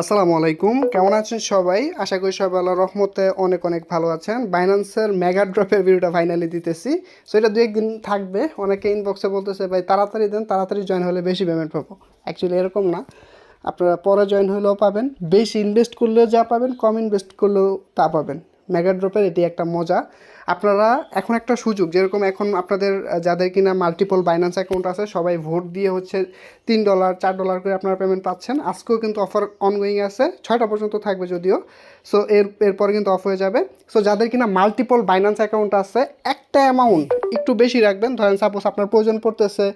আসসালামু আলাইকুম। কেমন আছেন সবাই? আশা করি সবাই আল্লাহ রহমতে অনেক অনেক ভালো আছেন। বাইন্যান্সের মেগা ড্রপের ভিডিওটা ফাইনালি দিতেছি। সো এটা দু একদিন থাকবে। অনেকে ইনবক্সে বলতেছে, ভাই, তাড়াতাড়ি দেন, তাড়াতাড়ি জয়েন হলে বেশি পেমেন্ট পাবো। অ্যাকচুয়ালি এরকম না। আপনারা পরে জয়েন হলেও পাবেন। বেশি ইনভেস্ট করলেও যা পাবেন, কম ইনভেস্ট করলেও তা পাবেন। মেগা ড্রপের এটি একটা মজা। আপনারা এখন একটা সুযোগ, যেরকম এখন আপনাদের যাদের কিনা মাল্টিপল বাইন্যান্স অ্যাকাউন্ট আছে, সবাই ভোট দিয়ে হচ্ছে তিন ডলার চার ডলার করে আপনারা পেমেন্ট পাচ্ছেন। আজকেও কিন্তু অফার অনগোয়িং আছে, ছয়টা পর্যন্ত থাকবে যদিও। সো এর, এরপরে কিন্তু অফ হয়ে যাবে। সো যাদের কিনা মাল্টিপল বাইন্যান্স অ্যাকাউন্ট আছে, একটা অ্যামাউন্ট একটু বেশি রাখবেন। ধরেন সাপোজ আপনার প্রয়োজন পড়তেছে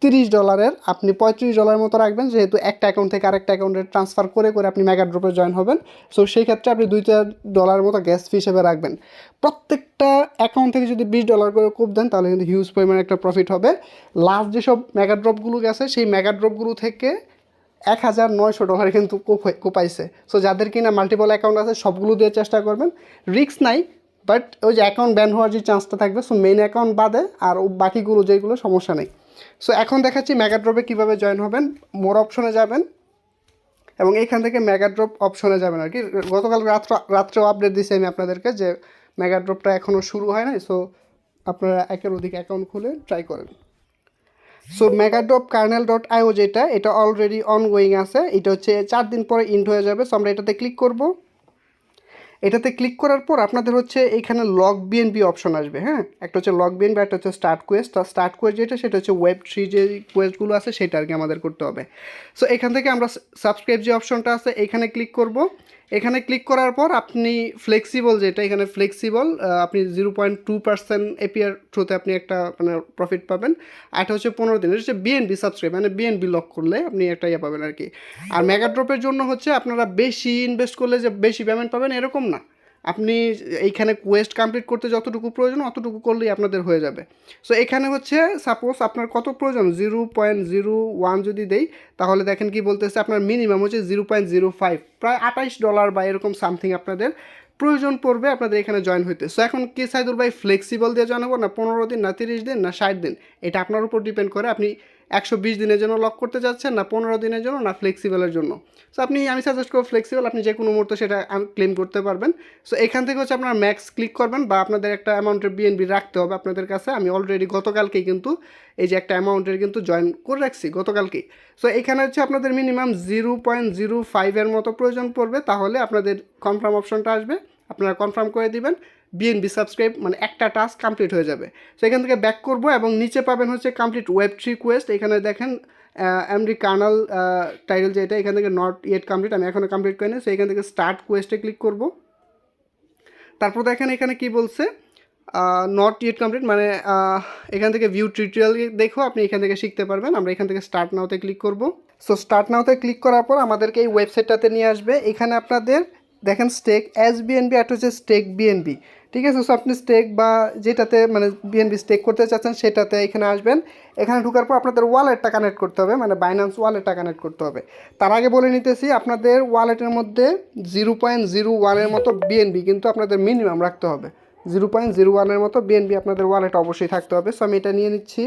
তিরিশ ডলারের, আপনি পঁয়ত্রিশ ডলারের মতো রাখবেন, যেহেতু একটা অ্যাকাউন্ট থেকে আরেকটা অ্যাকাউন্টে ট্রান্সফার করে করে আপনি মেগা ড্রপে জয়েন হবেন। সো সেই ক্ষেত্রে আপনি দুই চার ডলারের মতো গ্যাস ফি হিসেবে রাখবেন। প্রত্যেকটা অ্যাকাউন্ট থেকে যদি বিশ ডলার করে কূপ দেন, তাহলে কিন্তু হিউজ পরিমাণে একটা প্রফিট হবে। লাস্ট যেসব মেগা ড্রপগুলো গেছে, সেই মেগা ড্রপগুলো থেকে এক হাজার নয়শো ডলার কিন্তু কোপ- কোপাইছে। সো যাদের কিনা মাল্টিপল অ্যাকাউন্ট আছে, সবগুলো দিয়ে চেষ্টা করবেন। রিস্ক নাই বাট ওই যে অ্যাকাউন্ট ব্যান হওয়ার যে চান্সটা থাকবে সো মেইন অ্যাকাউন্ট বাদে, আর বাকিগুলো যেগুলো সমস্যা নেই। সো এখন দেখাচ্ছি মেগাড্রপে কীভাবে জয়েন হবেন। মোর অপশনে যাবেন। এবং এইখান থেকে মেগাড্রপ অপশনে যাবেন আর কি গতকাল রাত্র, রাত্রেও আপডেট দিয়েছি আমি আপনাদেরকে যে মেগাড্রপটা এখনও শুরু হয় নাই। সো আপনারা একের অধিক অ্যাকাউন্ট খুলে ট্রাই করেন। So megadrop kernel dot IO যেটা, এটা অলরেডি অনগোয়িং আছে। এটা হচ্ছে চার দিন পরে ইন্ড হয়ে যাবে। সো আমরা এটাতে ক্লিক করব। এটাতে ক্লিক করার পর আপনাদের হচ্ছে এখানে লগ বিএনবি অপশন আসবে হ্যাঁ? একটা হচ্ছে লগ বিএনবি একটা হচ্ছে স্টার্ট কোয়েস্ট আর স্টার্ট কোয়েস্ট যেটা, সেটা হচ্ছে ওয়েব থ্রি যে কোয়েস্টগুলো আছে, সেটা আর কি আমাদের করতে হবে। সো এখান থেকে আমরা সাবস্ক্রাইব যে অপশনটা আছে এখানে ক্লিক করব। এখানে ক্লিক করার পর আপনি ফ্লেক্সিবল যেটা, এখানে ফ্লেক্সিবল আপনি zero point two percent APR থ্রুতে আপনি একটা মানে প্রফিট পাবেন। আর এটা হচ্ছে পনেরো দিন হচ্ছে বিএনবি সাবস্ক্রাইব মানে বিএনবি লক করলে আপনি একটা ইয়ে পাবেন আর কি। আর মেগা ড্রপের জন্য হচ্ছে আপনারা বেশি ইনভেস্ট করলে যে বেশি পেমেন্ট পাবেন এরকম না। আপনি এইখানে কোয়েস্ট কমপ্লিট করতে যতটুকু প্রয়োজন, অতটুকু করলেই আপনাদের হয়ে যাবে। সো এখানে হচ্ছে সাপোজ আপনার কত প্রয়োজন? জিরো পয়েন্ট জিরো ওয়ান যদি দেই, তাহলে দেখেন কি বলতেছে, আপনার মিনিমাম হচ্ছে জিরো পয়েন্ট জিরো ফাইভ প্রায় আঠাইশ ডলার বা এরকম সামথিং আপনাদের প্রয়োজন পড়বে আপনাদের এখানে জয়েন হইতে। সো এখন কি সাইদুল ভাই ফ্লেক্সিবল দিয়ে জয়েন না পনেরো দিন, না তিরিশ দিন, না ষাট দিন? এটা আপনার উপর ডিপেন্ড করে। আপনি একশো বিশ দিনের জন্য লক করতে যাচ্ছেন, না পনেরো দিনের জন্য, না ফ্লেক্সিবলের জন্য। সো আপনি, আমি সাজেস্ট করব ফ্লেক্সিবল আপনি যে কোনো মুহূর্তে সেটা ক্লেম করতে পারবেন। সো এখান থেকে হচ্ছে আপনার ম্যাক্স ক্লিক করবেন বা আপনাদের একটা অ্যামাউন্টের বিএনবি রাখতে হবে আপনাদের কাছে। আমি অলরেডি গতকালকেই কিন্তু এই যে একটা অ্যামাউন্টের কিন্তু জয়েন করে রাখছি, গতকালকেই। সো এখানে হচ্ছে আপনাদের মিনিমাম জিরো পয়েন্ট জিরো ফাইভের মতো প্রয়োজন পড়বে। তাহলে আপনাদের কনফার্ম অপশনটা আসবে। আপনারা কনফার্ম করে দিবেন। বিএনবি সাবস্ক্রাইব মানে একটা টাস্ক কমপ্লিট হয়ে যাবে। সো এখান থেকে ব্যাক করব এবং নিচে পাবেন হচ্ছে কমপ্লিট ওয়েব থ্রি কোয়েস্ট এখানে দেখেন এমডি কার্নাল টাইটেল যেটা, এখান থেকে নট ইয়েট কমপ্লিট আমি এখনও কমপ্লিট করিনি। সো এখান থেকে স্টার্ট কোয়েস্টে ক্লিক করব। তারপর দেখেন এখানে কি বলছে নট ইয়েট কমপ্লিট মানে এখান থেকে ভিউ টিউটোরিয়াল দেখো, আপনি এখান থেকে শিখতে পারবেন। আমরা এখান থেকে স্টার্ট নাওতে ক্লিক করব। সো স্টার্ট নাওতে ক্লিক করার পর আমাদেরকে এই ওয়েবসাইটটাতে নিয়ে আসবে। এখানে আপনাদের, দেখেন স্টেক এস বিএনবি একটা হচ্ছে স্টেক বিএনবি ঠিক আছে সো আপনি স্টেক বা যেটাতে মানে বিএনবি স্টেক করতে চাচ্ছেন সেটাতে এখানে আসবেন। এখানে ঢোকার পর আপনাদের ওয়ালেটটা কানেক্ট করতে হবে মানে বাইন্যান্স ওয়ালেটটা কানেক্ট করতে হবে। তার আগে বলে নিতেছি, আপনাদের ওয়ালেটের মধ্যে জিরো পয়েন্ট জিরো ওয়ানের মতো বিএনবি কিন্তু আপনাদের মিনিমাম রাখতে হবে। জিরো পয়েন্ট জিরো ওয়ানের মতো বিএনবি আপনাদের ওয়ালেট অবশ্যই থাকতে হবে। সো আমি এটা নিয়ে নিচ্ছি।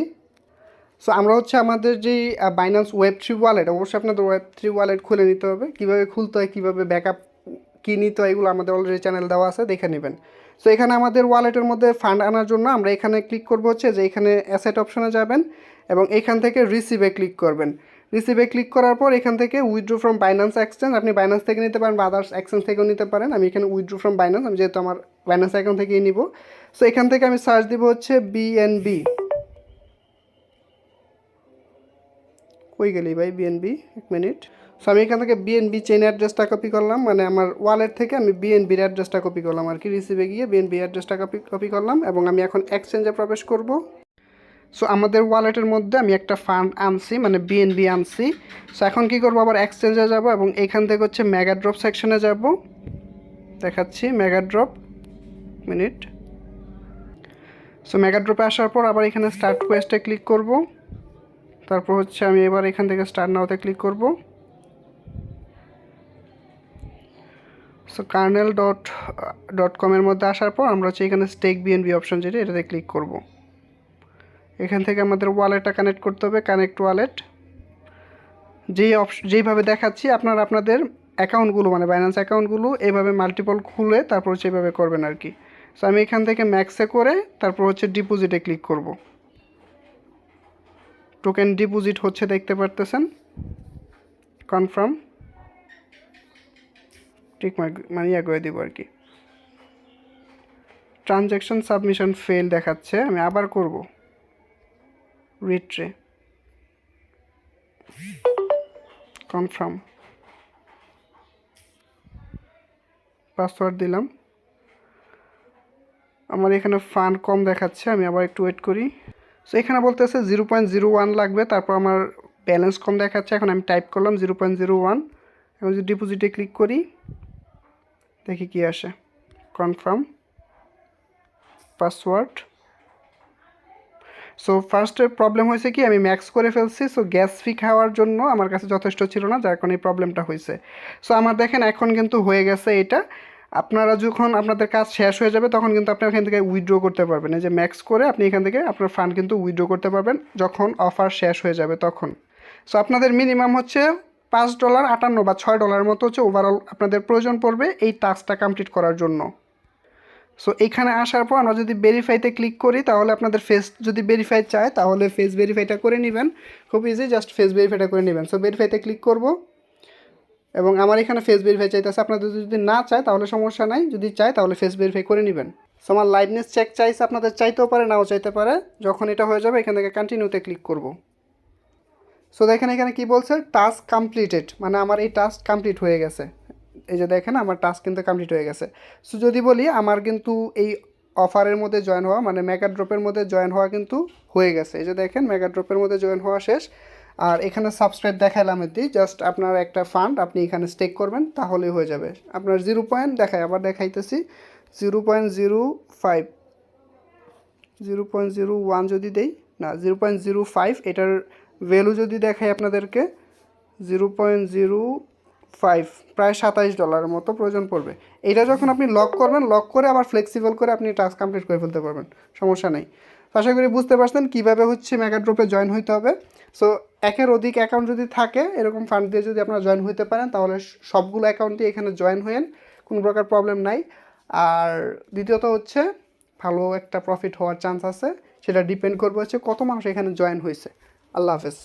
সো আমরা হচ্ছে আমাদের যে বাইন্যান্স ওয়েব থ্রি ওয়ালেট অবশ্যই আপনাদের ওয়েব থ্রি ওয়ালেট খুলে নিতে হবে। কীভাবে খুলতে হয়, কীভাবে ব্যাকআপ কী নিতে হয়, এগুলো আমাদের অলরেডি চ্যানেল দেওয়া আছে, দেখে নেবেন। সো এখানে আমাদের ওয়ালেটের মধ্যে ফান্ড আনার জন্য আমরা এখানে ক্লিক করব হচ্ছে যে এখানে অ্যাসেট অপশনে যাবেন এবং এখান থেকে রিসিভে ক্লিক করবেন। রিসিভে ক্লিক করার পর এখান থেকে উইথড্রো ফ্রম বাইন্যান্স এক্সচেঞ্জ আপনি বাইন্যান্স থেকে নিতে পারেন বা আদার্স এক্সচেঞ্জ থেকেও নিতে পারেন। আমি এখানে উইথড্রো ফ্রম বাইন্যান্স আমি যেহেতু আমার বাইন্যান্স অ্যাকাউন্ট থেকেই নিব। সো এখান থেকে আমি সার্চ দিব হচ্ছে বিএনবি কই গেলি ভাই বিএনবি এক মিনিট সো আমি এখান থেকে বিএনবি চেন অ্যাড্রেসটা কপি করলাম। মানে আমার ওয়ালেট থেকে আমি বিএনবির অ্যাড্রেসটা কপি করলাম আর কি। রিসিভে গিয়ে বিএনবি অ্যাড্রেসটা কপি কপি করলাম এবং আমি এখন এক্সচেঞ্জে প্রবেশ করব। সো আমাদের ওয়ালেটের মধ্যে আমি একটা ফান্ড আনছি মানে বিএনবি আনছি। সো এখন কি করব? আবার এক্সচেঞ্জে যাব এবং এখান থেকে হচ্ছে মেগা ড্রপ সেকশনে যাব। দেখাচ্ছি mega drop minute so mega ড্রপে আসার পর আবার এখানে স্টার্ট কোয়েস্টে ক্লিক করব। তারপর হচ্ছে আমি এবার এখান থেকে স্টার্ট নাওতে ক্লিক করব। সো কার্নেল ডট ডট কমের মধ্যে আসার পর আমরা হচ্ছে এখানে স্টেক বিএনবি অপশন যেটা, এটাতে ক্লিক করব। এখান থেকে আমাদের ওয়ালেটটা কানেক্ট করতে হবে কানেক্ট ওয়ালেট যেই অপশ যেইভাবে দেখাচ্ছি, আপনারা, আপনাদের অ্যাকাউন্টগুলো মানে বাইন্যান্স অ্যাকাউন্টগুলো এইভাবে মাল্টিপল খুলে তারপর হচ্ছে এইভাবে করবেন আর কি সো আমি এখান থেকে ম্যাক্সে করে তারপর হচ্ছে ডিপোজিটে ক্লিক করব। টোকেন ডিপোজিট হচ্ছে, দেখতে পারতেছেন? কনফার্ম ঠিক মানে ইয়া করে দিব আর কি। ট্রানজ্যাকশন সাবমিশন ফেল দেখাচ্ছে, আমি আবার করব। রিট্রে কনফার্ম পাসওয়ার্ড দিলাম। আমার এখানে ফান্ড কম দেখাচ্ছে, আমি আবার একটু ওয়েট করি। সো এখানে বলতেছে জিরো পয়েন্ট জিরো ওয়ান লাগবে, তারপর আমার ব্যালেন্স কম দেখাচ্ছে, এখন আমি টাইপ করলাম জিরো পয়েন্ট জিরো ওয়ান এখন যদি ডিপোজিটে ক্লিক করি দেখি কি আসে। কনফার্ম পাসওয়ার্ড সো ফার্স্টে প্রবলেম হয়েছে কি, আমি ম্যাক্স করে ফেলছি সো গ্যাস ফি খাওয়ার জন্য আমার কাছে যথেষ্ট ছিল না, যার কারণে এই প্রবলেমটা হয়েছে। সো আমার দেখেন এখন কিন্তু হয়ে গেছে এটা। আপনারা যখন আপনাদের কাজ শেষ হয়ে যাবে, তখন কিন্তু আপনি এখান থেকে উইথড্র করতে পারবেন। এই যে ম্যাক্স করে আপনি এখান থেকে আপনার ফান্ড কিন্তু উইথড্র করতে পারবেন, যখন অফার শেষ হয়ে যাবে তখন। সো আপনাদের মিনিমাম হচ্ছে পাঁচ ডলার আটান্ন বা ছয় ডলার মতো হচ্ছে ওভারঅল আপনাদের প্রয়োজন পড়বে এই টাস্কটা কমপ্লিট করার জন্য। সো এখানে আসার পর আমরা যদি ভেরিফাইতে ক্লিক করি, তাহলে আপনাদের ফেস যদি ভেরিফাই চায়, তাহলে ফেস ভেরিফাইটা করে নেবেন। খুব ইজি জাস্ট ফেস ভেরিফাইটা করে নেবেন। সো ভেরিফাইতে ক্লিক করব। এবং আমার এখানে ফেস ভেরিফাই চাইতেছে। আপনাদের যদি না চায়, তাহলে সমস্যা নাই। যদি চায়, তাহলে ফেস ভেরিফাই করে নেবেন। সো আমার লাইভনেস চেক চাইছে, আপনাদের চাইতেও পারে, নাও চাইতে পারে। যখন এটা হয়ে যাবে, এখান থেকে কন্টিনিউতে ক্লিক করব। সো দেখেন এখানে কি বলছে? টাস্ক কমপ্লিটেড মানে আমার এই টাস্ক কমপ্লিট হয়ে গেছে। এই যে দেখেন, আমার টাস্ক কিন্তু কমপ্লিট হয়ে গেছে। সো যদি বলি, আমার কিন্তু এই অফারের মধ্যে জয়েন হওয়া মানে মেগা ড্রপের মধ্যে জয়েন হওয়া কিন্তু হয়ে গেছে। এই যে দেখেন মেগা ড্রপের মধ্যে জয়েন হওয়া শেষ। আর এখানে সাবস্ক্রাইব দেখাইলাম এটি জাস্ট আপনার একটা ফান্ড আপনি এখানে স্টেক করবেন, তাহলেই হয়ে যাবে। আপনার জিরো পয়েন্ট দেখায় আবার দেখাইতেছি। Zero point zero five zero point zero one যদি দেই, না জিরো পয়েন্ট জিরো ফাইভ এটার ভ্যালু যদি দেখাই আপনাদেরকে জিরো পয়েন্ট জিরো ফাইভ প্রায় সাতাইশ ডলারের মতো প্রয়োজন পড়বে। এটা যখন আপনি লক করবেন লক করে আবার ফ্লেক্সিবল করে আপনি টাস্ক কমপ্লিট করে ফেলতে পারবেন, সমস্যা নেই। আশা করি বুঝতে পারছেন কীভাবে হচ্ছে মেগা ড্রপে জয়েন হইতে হবে। সো একের অধিক অ্যাকাউন্ট যদি থাকে, এরকম ফান্ড দিয়ে যদি আপনারা জয়েন হইতে পারেন, তাহলে সবগুলো অ্যাকাউন্টই এখানে জয়েন হয়েন কোনো প্রকার প্রবলেম নাই। আর দ্বিতীয়ত হচ্ছে, ভালো একটা প্রফিট হওয়ার চান্স আছে, সেটা ডিপেন্ড করবে হচ্ছে কত মানুষ এখানে জয়েন হয়েছে আল্লাহ হাফেজ